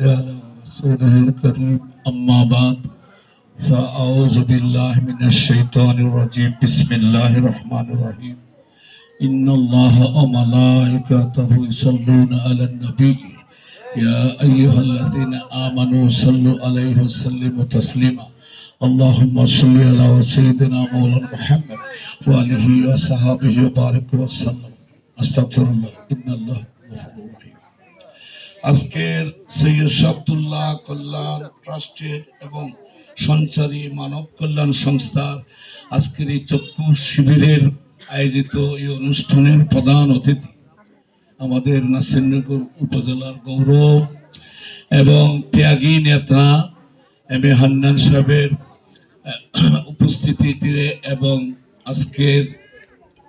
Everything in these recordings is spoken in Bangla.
رسوله الكريم. أما بعد فأعوذ بالله من الشيطان الرجيم. بسم الله الرحمن الرحيم. إن الله وملائكته يصلون على النبي. يا أيها الذين آمنوا صلوا عليه وسلموا تسليما. اللهم صل على سيدنا مولانا محمد وآله وصحبه وبارك وسلم. أستغفر الله. إن الله غفور আজকের সৈয়দ শাবদুল্লাহ কল্যাণ ট্রাস্টের এবং সঞ্চারী মানব কল্যাণ সংস্থার আজকের এই চক্ষু শিবিরের আয়োজিত এই অনুষ্ঠানের প্রধান অতিথি আমাদের নাসিরনগর উপজেলার গৌরব এবং ত্যাগী নেতা এম এ হান্নান সাহেবের উপস্থিতিতে এবং আজকের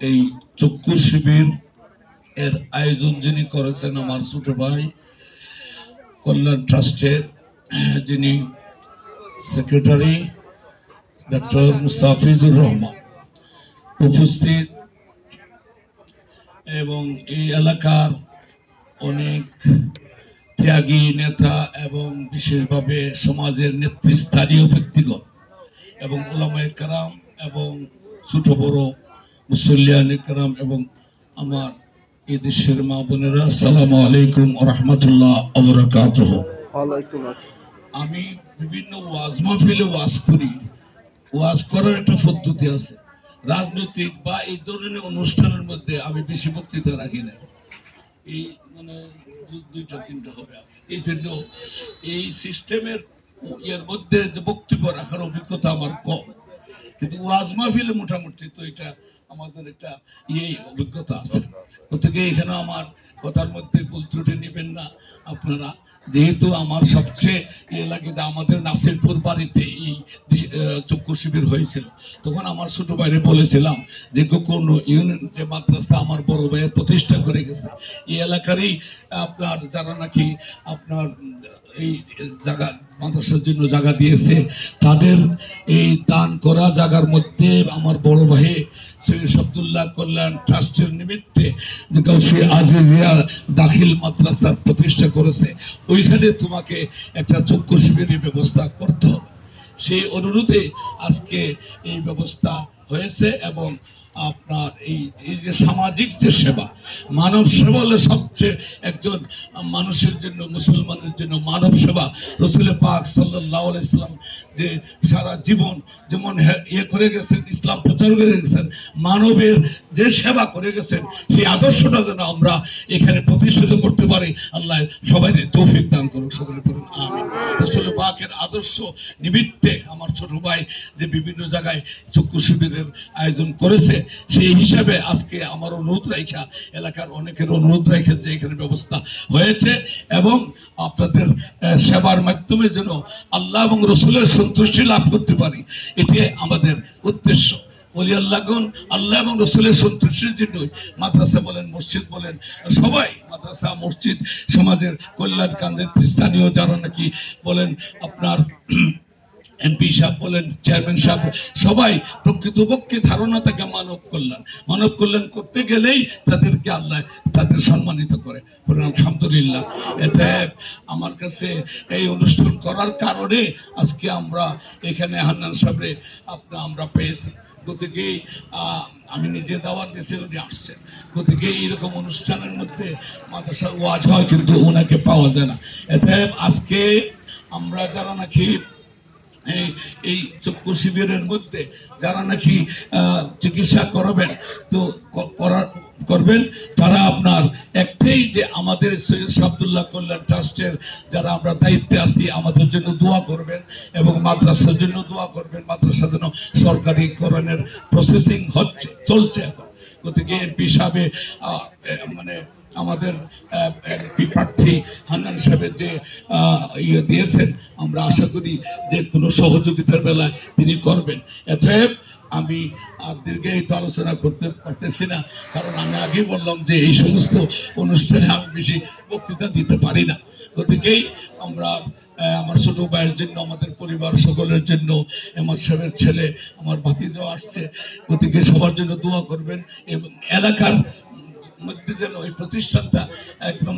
এই চক্ষু শিবির এর আয়োজন যিনি করেছেন আমার ছোট ভাই কল্যাণ ট্রাস্টের যিনি সেক্রেটারি, ডক্টর মুস্তাফিজুর রহমান উপস্থিত, এবং এই এলাকার অনেক ত্যাগী নেতা এবং বিশেষভাবে সমাজের নেতৃস্থানীয় ব্যক্তিগণ এবং ওলামায় কারাম এবং ছোট বড় মুসল্লিয়ান কারাম এবং আমার মা বোনেরা আলাইকুম রহমতুল্লাহ অবরাকাত আমি বিভিন্ন ওয়াজ মাহফিলে ওয়াজ করি। ওয়াজ করার একটা পদ্ধতি আছে। রাজনৈতিক বা এই ধরনের অনুষ্ঠানের মধ্যে আমি বেশি বক্তৃতা রাখি না। এই মানে দুইটা তিনটা হবে। এই জন্য এই সিস্টেমের ইয়ের মধ্যে যে বক্তব্য রাখার অভিজ্ঞতা আমার কম। কিন্তু ওয়াজ মাহফিলে মোটামুটি তো এটা আমাদের একটা ইয়ে অভিজ্ঞতা আছে। গতিকে এখানে আমার কথার মধ্যে ভুল ত্রুটি নেবেন না। আপনারা যেহেতু আমার সবচেয়ে ইয়ে যে আমাদের নাসিরপুর বাড়িতে এই চক্ষু শিবির হয়েছিল। তখন আমার ছোট ভাইরে বলেছিলাম যে কোন ইউনিয়ন যে মাদ্রাসা আমার বড় ভাইয়ের প্রতিষ্ঠা করে গেছে। এই এলাকারই আপনার, যারা নাকি আপনার এই জায়গা মাদ্রাসার জন্য জায়গা দিয়েছে। তাদের এই দান করা জায়গার মধ্যে আমার বড় ভাই সৈয়দ আব্দুল্লাহ কল্যাণ ট্রাস্টের নিমিত্তে যে গৌসি আজিজিয়া দাখিল মাদ্রাসার প্রতিষ্ঠা করেছে, ওইখানে তোমাকে একটা চক্ষু শিবিরের ব্যবস্থা করতে হবে। সেই অনুরোধে আজকে এই ব্যবস্থা হয়েছে এবং আপনার এই এই যে সামাজিক যে সেবা, মানব সেবা হলে সবচেয়ে একজন মানুষের জন্য, মুসলমানের জন্য মানব সেবা। রসুল পাক সাল্লাহ ইসলাম যে সারা জীবন যেমন ইয়ে করে গেছেন, ইসলাম প্রচার করে গেছেন, মানবের যে সেবা করে গেছেন, সেই আদর্শটা যেন আমরা এখানে প্রতিষ্ঠিত করতে পারি, আল্লাহ সবাই তৌফিক দান করুন। আদর্শ নিমিত্তে আমার ছোট ভাই যে বিভিন্ন জায়গায় চক্ষু শিবিরের আয়োজন করেছে, সেই হিসাবে আজকে আমার অনুরোধ রাখা এলাকার অনেকের অনুরোধ রেখে যে এখানে ব্যবস্থা হয়েছে এবং আপনাদের সেবার মাধ্যমে যেন আল্লাহ এবং রসুলের সন্তুষ্টি লাভ করতে পারি এটি আমাদের উদ্দেশ্য। বলি আল্লাহগণ আল্লাহ এবং রসুলের সন্তুষ্টির জন্যই মাদ্রাসা বলেন, মসজিদ বলেন। সবাই মাদ্রাসা, মসজিদ সমাজের কল্যাণ কান্দের স্থানীয় যারা নাকি বলেন, আপনার এমপি সাহেব বলেন চেয়ারম্যান সাহেব সবাই প্রকৃতপক্ষে ধারণা থাকে মানব কল্যাণ। মানব কল্যাণ করতে গেলেই তাদেরকে আল্লাহ তাদের সম্মানিত করে। আলহামদুলিল্লাহ। এতে আমার কাছে এই অনুষ্ঠান করার কারণে আজকে আমরা এখানে হান্নান সাহেবরে আপনা আমরা পেয়েছি। গতিকে আহ, আমি নিজে দাওয়াত দিয়েছি উনি আসছেন। গতিকে এইরকম অনুষ্ঠানের মধ্যে মাদ্রাসা ওয়াজ হয় কিন্তু ওনাকে পাওয়া যায় না। এতে আজকে আমরা যারা নাকি এই চক্ষু শিবিরের মধ্যে যারা নাকি চিকিৎসা করাবেন, তো করার করবেন, তারা আপনার একটাই যে আমাদের সৈয়দ শাবদুল্লাহ কল্যাণ ট্রাস্টের যারা আমরা দায়িত্বে আছি, আমাদের জন্য দোয়া করবেন এবং মাদ্রাসার জন্য দোয়া করবেন। মাদ্রাসার জন্য সরকারি করণের প্রসেসিং হচ্ছে, চলছে এখন। গতিকে এমপি সাহেবে মানে আমাদের এমপি প্রার্থী হান্নান সাহেবের যে ইয়ে দিয়েছেন, আমরা আশা করি যে কোনো সহযোগিতার বেলায় তিনি করবেন। এতে আমি আর দীর্ঘায়িত আলোচনা করতে পারতেছি না, কারণ আমি আগেই বললাম যে এই সমস্ত অনুষ্ঠানে আমি বেশি বক্তৃতা দিতে পারি না। গতিকেই আমরা আমার ছোট ভাইয়ের জন্য, আমাদের পরিবার সকলের জন্য, আমার সাহেবের ছেলে, আমার ভাতিজাও আসছে। গতিকে সবার জন্য দোয়া করবেন এবং এলাকার মধ্যে যেন ওই প্রতিষ্ঠানটা একদম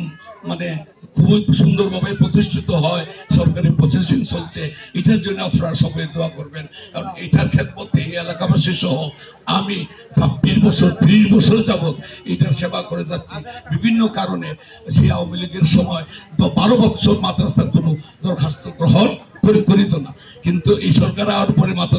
মানে খুবই সুন্দরভাবে প্রতিষ্ঠিত হয়, সরকারি প্রসেসিং চলছে, এটার জন্য আপনারা সবাই দোয়া করবেন। কারণ এটার ক্ষেত্রে এই এলাকাবাসী সহ আমি ছাব্বিশ বছর, ত্রিশ বছর যাবৎ এটা সেবা করে যাচ্ছি। বিভিন্ন কারণে সেই আওয়ামী লীগের সময় বারো বছর মাদ্রাসার কোনো দরখাস্ত গ্রহণ করে করিত না। কিন্তু এই সরকার আর পরে মাদ্রাসা